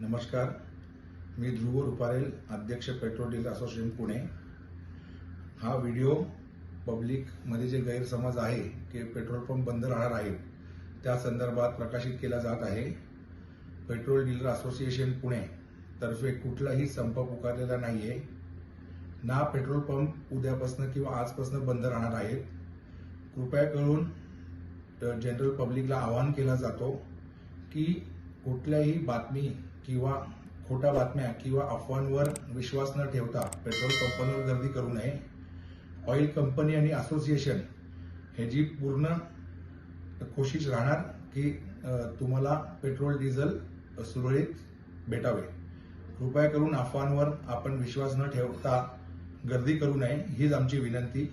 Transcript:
नमस्कार. मी ध्रुव रुपारेल अध्यक्ष petrol dealer association Pune. हा व्हिडिओ पब्लिकमध्ये जे गैरसमज आहे की पेट्रोल पंप बंद राहणार आहेत त्या संदर्भात प्रकाशित केला जात आहे. पेट्रोल डीलर असोसिएशन पुणे तर्फे कुठलाही संप पुकारलेला आहे ना पेट्रोल पंप उद्यापासून किंवा आजपासून बंद राहणार आहेत. कृपया करून जनरल पब्लिकला आवाहन केला जातो की कुठल्याही बातमी किंवा खोट्या बातम्या किंवा अफवांवर विश्वास न ठेवता पेट्रोल पंपांवर गर्दी करू नये. ऑइल कंपनी आणि असोसिएशन ह्याची पूर्ण कोशिश राहणार की तुम्हाला पेट्रोल डिझेल सुरळीत भेटावे. कृपया करून अफवांवर आपण विश्वास न ठेवता गर्दी करू नये हीच आमची विनंती.